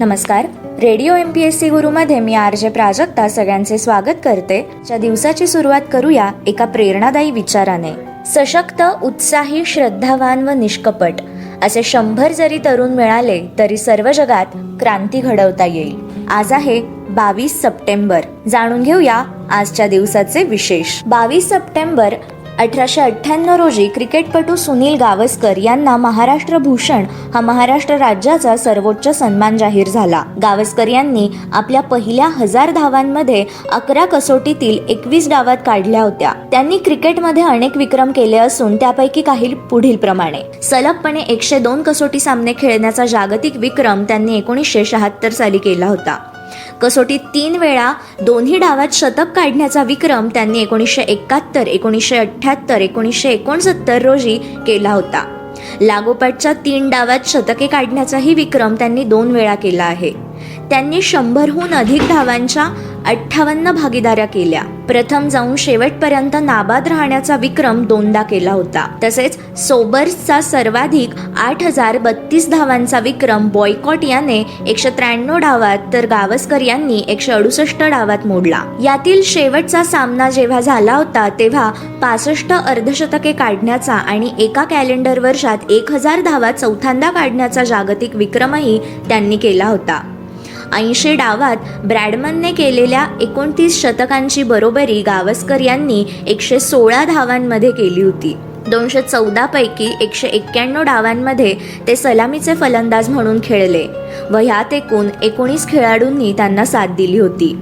नमस्कार. Radio M P S C गुरुमध्ये मी R J Prajakta सगळ्यांचे स्वागत करते. च्या दिवसाची सुरुवात करूया एका प्रेरणादायी विचाराने. सशक्त उत्साही श्रद्धावान व निष्कपट असे शंभर जरी तरुण मिळाले तरी सर्व जगात क्रांती घडवता येईल. आज आहे बावीस सप्टेंबर. जाणून घेऊया आजच्या दिवसाचे विशेष. बावीस सप्टेंबर अठराशे अठ्ठ्याण्णव रोजी क्रिकेटपटू सुनील गावस्कर यांना महाराष्ट्र भूषण हा महाराष्ट्र राज्याचा सर्वोच्च सन्मान जाहीर झाला. गावस्कर यांनी आपल्या पहिल्या हजार धावांमध्ये अकरा कसोटीतील एकवीस डावात काढल्या होत्या. त्यांनी क्रिकेटमध्ये अनेक विक्रम केले असून त्यापैकी काही पुढील प्रमाणे. सलगपणे एकशे दोन कसोटी सामने खेळण्याचा जागतिक विक्रम त्यांनी एकोणीसशे शहात्तर साली केला होता. कसोटीत तीन वेळा दोन्ही डावात शतक काढण्याचा विक्रम त्यांनी एकोणीसशे एकाहत्तर एकोणीसशे अठ्ठ्याहत्तर एकोणीसशे एकोणसत्तर रोजी केला होता. लागोपाठच्या तीन डावात शतके काढण्याचाही विक्रम त्यांनी दोन वेळा केला आहे. त्यांनी शंभरहून अधिक धावांच्या अठ्ठावन्न भागीदाऱ्या केल्या. प्रथम जाऊन शेवटपर्यंत नाबाद राहण्याचा विक्रम दोनदा केला होता. तसेच सोबर्सचा सर्वाधिक आठ हजार बत्तीस धावांचा विक्रम बॉयकॉट याने एकशे त्र्याण्णव डावात तर गावस्कर यांनी एकशे अडुसष्ट डावात मोडला. यातील शेवटचा सामना जेव्हा झाला होता तेव्हा पासष्ट अर्धशतके काढण्याचा आणि एका कॅलेंडर वर्षात एक हजार धावा चौथ्यांदा काढण्याचा जागतिक विक्रमही त्यांनी केला होता. ऐंशी डावात ब्रॅडमनने केलेल्या एकोणतीस शतकांची बरोबरी गावस्कर यांनी एकशे सोळा धावांमध्ये केली होती. दोनशे चौदा पैकी एकशे एक्क्याण्णव डावांमध्ये ते सलामीचे फलंदाज म्हणून खेळले व ह्यात एकूण एकोणीस खेळाडूंनी त्यांना साथ दिली होती.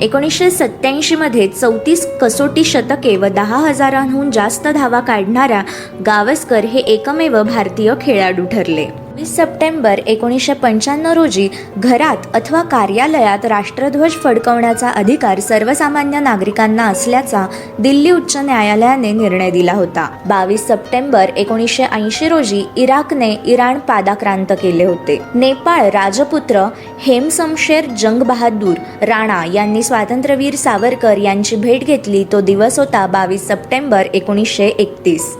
एकोणीसशे सत्याऐंशीमध्ये चौतीस कसोटी शतके व दहा हजारांहून जास्त धावा काढणाऱ्या गावस्कर हे एकमेव भारतीय खेळाडू ठरले. बावीस सप्टेंबर एकोणीसशे पंच्याण्णव रोजी घरात अथवा कार्यालयात राष्ट्रध्वज फडकवण्याचा अधिकार सर्वसामान्य नागरिकांना असल्याचा दिल्ली उच्च न्यायालयाने निर्णय दिला होता. बावीस सप्टेंबर एकोणीसशे ऐंशी रोजी इराकने इराण पादाक्रांत केले होते. नेपाळ राजपुत्र हेमसमशेर जंग बहादूर राणा यांनी स्वातंत्र्यवीर सावरकर यांची भेट घेतली. तो दिवस होता बावीस सप्टेंबर एकोणीसशे एकतीस.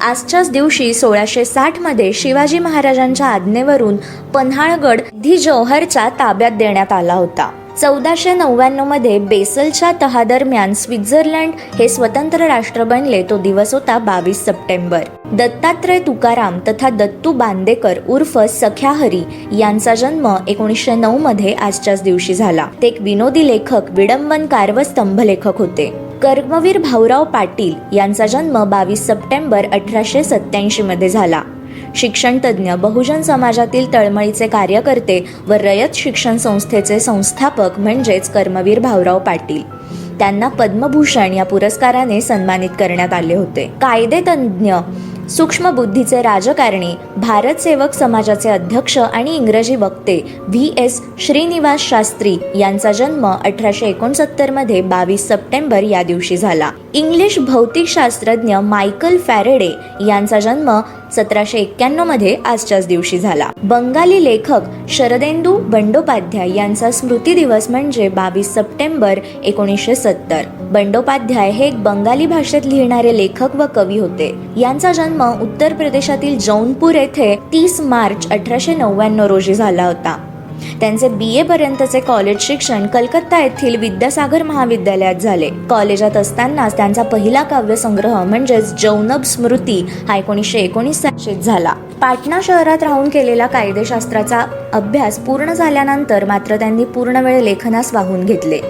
आजच्याच दिवशी सोळाशे साठमध्ये शिवाजी महाराजांच्या आज्ञेवरून पन्हाळगड धी जौहरच्या ताब्यात देण्यात आला होता. चौदाशे नव्याण्णवमध्ये बेसलच्या तहादरम्यान स्वित्झर्लंड हे स्वतंत्र राष्ट्र बनले तो दिवस होता बावीस सप्टेंबर. दत्तात्रय तुकाराम तथा दत्तू बांदेकर उर्फ सख्या हरी यांचा जन्म एकोणीसशे नऊ मध्ये आजच्याच दिवशी झाला. ते एक विनोदी लेखक विडंबनकार व स्तंभलेखक होते. कर्मवीर भाऊराव पाटील यांचा जन्म बावीस सप्टेंबर अठराशे सत्याऐंशीमध्ये झाला. शिक्षणतज्ज्ञ बहुजन समाजातील तळमळीचे कार्यकर्ते व रयत शिक्षण संस्थेचे संस्थापक म्हणजेच कर्मवीर भाऊराव पाटील. त्यांना पद्मभूषण या पुरस्काराने सन्मानित करण्यात आले होते. कायदेतज्ञ सूक्ष्म बुद्धीचे राजकारणी भारत सेवक समाजाचे अध्यक्ष आणि इंग्रजी वक्ते व्ही. एस. श्रीनिवास शास्त्री यांचा जन्म अठराशे एकोणसत्तरमध्ये बावीस सप्टेंबर या दिवशी झाला. इंग्लिश भौतिकशास्त्रज्ञ मायकल फॅरेडे यांचा जन्म सतराशे एक्क्याण्णवमध्ये आजच्याच दिवशी झाला. बंगाली लेखक शरदेंदू बंडोपाध्याय यांचा स्मृती दिवस म्हणजे बावीस सप्टेंबर एकोणीसशे सत्तर. बंडोपाध्याय हे एक बंगाली भाषेत लिहिणारे लेखक व कवी होते. यांचा जन्म उत्तर प्रदेशातील जौनपूर येथे तीस मार्च अठराशे नव्याण्णव रोजी झाला होता. त्यांचे बी ए पर्यंतचे कॉलेज शिक्षण कलकत्ता येथील विद्यासागर महाविद्यालयात झाले. कॉलेजात असतानाच त्यांचा पहिला काव्यसंग्रह म्हणजेच जौनब स्मृती हा एकोणीसशे एकोणीस साक्षीत झाला. पाटणा शहरात राहून केलेला कायदेशास्त्राचा अभ्यास पूर्ण झाल्यानंतर मात्र त्यांनी पूर्ण वेळ लेखनास वाहून घेतले.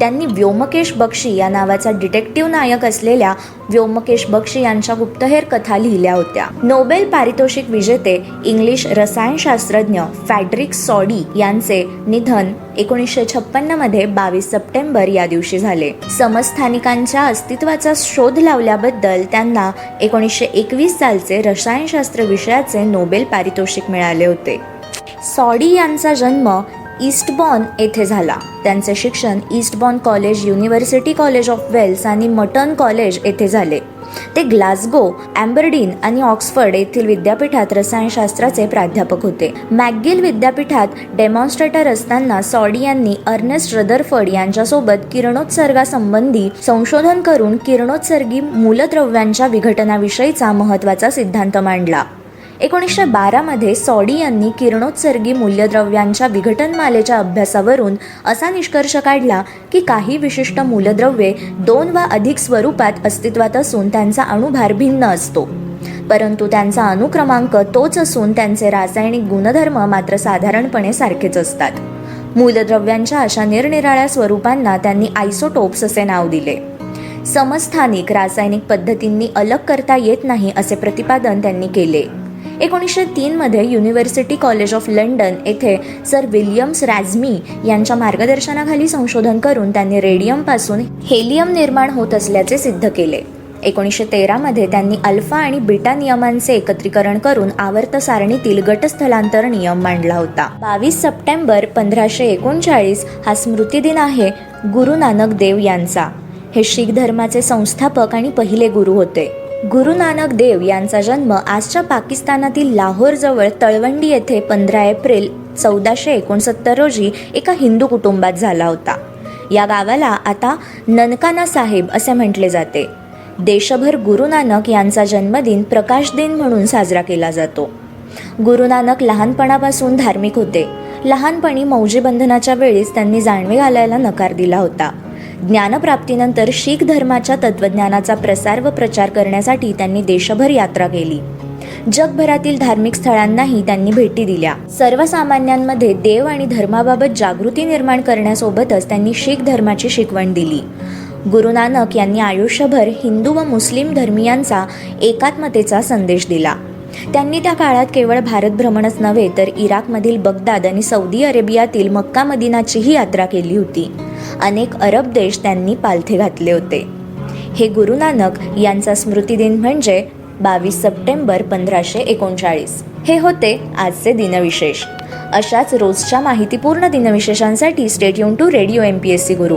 त्यांनी व्योमकेश बक्षी या नावाचा डिटेक्टिव्ह नायक असलेल्या व्योमकेश बक्षी यांच्या गुप्तहेर कथा लिहिल्या होत्या. नोबेल पारितोषिक विजेते इंग्लिश रसायनशास्त्रज्ञ फॅड्रिक सॉडी यांचे निधन एकोणीसशे छप्पन्नमध्ये बावीस सप्टेंबर या दिवशी झाले. समस्थानिकांच्या अस्तित्वाचा शोध लावल्याबद्दल त्यांना एकोणीसशे एकवीस सालचे रसायनशास्त्र विषयाचे नोबेल पारितोषिक मिळाले होते. सॉडी यांचा जन्म ईस्टबॉर्न येथे झाला. त्यांचे शिक्षण Eastbourne college university college of Wales आणि मटन कॉलेज येथे झाले. ते ग्लासगो अँबर्डीन आणि ऑक्सफर्ड येथील विद्यापीठात रसायनशास्त्राचे प्राध्यापक होते. मॅकगिल विद्यापीठात डेमॉन्स्ट्रेटर असताना सॉडी यांनी अर्नेस्ट रदरफर्ड यांच्यासोबत किरणोत्सर्गासंबंधी संशोधन करून किरणोत्सर्गी मूलद्रव्यांच्या विघटनाविषयीचा महत्त्वाचा सिद्धांत मांडला. एकोणीसशे बारामध्ये सॉडी यांनी किरणोत्सर्गी मूल्यद्रव्यांच्या विघटनमालेच्या अभ्यासावरून असा निष्कर्ष काढला की काही विशिष्ट मूलद्रव्ये दोन वा अधिक स्वरूपात अस्तित्वात असून त्यांचा अणुभार भिन्न असतो. परंतु त्यांचा अनुक्रमांक तोच असून त्यांचे रासायनिक गुणधर्म मात्र साधारणपणे सारखेच असतात. मूलद्रव्यांच्या अशा निरनिराळ्या स्वरूपांना त्यांनी आयसोटोप्स असे नाव दिले. समस्थानिक रासायनिक पद्धतींनी अलग करता येत नाही असे प्रतिपादन त्यांनी केले. एकोणीसशे तीनमध्ये युनिव्हर्सिटी कॉलेज ऑफ लंडन येथे सर विल्यम्स रॅझमी यांच्या मार्गदर्शनाखाली संशोधन करून त्यांनी रेडियमपासून हेलियम निर्माण होत असल्याचे सिद्ध केले. एकोणीसशे तेरामध्ये त्यांनी अल्फा आणि बीटा नियमांचे एकत्रीकरण करून आवर्त सारणीतील गटस्थलांतर नियम मांडला होता. बावीस सप्टेंबर पंधराशे एकोणचाळीस हा स्मृतिदिन आहे गुरु नानक देव यांचा. हे शीख धर्माचे संस्थापक आणि पहिले गुरु होते. गुरु नानक देव यांचा जन्म आजच्या पाकिस्तानातील लाहोरजवळ तळवंडी येथे पंधरा एप्रिल चौदाशे एकोणसत्तर रोजी एका हिंदू कुटुंबात झाला होता. या गावाला आता ननकाना साहेब असे म्हटले जाते. देशभर गुरु नानक यांचा जन्मदिन प्रकाश दिन म्हणून साजरा केला जातो. गुरु नानक लहानपणापासून धार्मिक होते. लहानपणी मौजी बंधनाच्या वेळीच त्यांनी जाणवे घालायला नकार दिला होता. ज्ञानप्राप्तीनंतर शीख धर्माच्या तत्वज्ञानाचा प्रसार व प्रचार करण्यासाठी त्यांनी देशभर यात्रा केली. जगभरातील धार्मिक स्थळांनाही त्यांनी भेटी दिल्या. सर्वसामान्यांमध्ये देव आणि धर्माबाबत जागृती निर्माण करण्यासोबतच त्यांनी शीख धर्माची शिकवण दिली. गुरु नानक यांनी आयुष्यभर हिंदू व मुस्लिम धर्मियांचा एकात्मतेचा संदेश दिला. त्यांनी त्या काळात केवळ भारत भ्रमणच नव्हे तर इराकमधील बगदाद आणि सौदी अरेबियातील मक्का मदिनाचीही यात्रा केली होती. अनेक अरब देश त्यांनी पालथे घातले होते. हे गुरु नानक यांचा स्मृतिदिन म्हणजे बावीस सप्टेंबर पंधराशे एकोणचाळीस. हे होते आजचे दिनविशेष. अशाच रोजच्या माहितीपूर्ण दिनविशेषांसाठी stay युन to radio M P S C Guru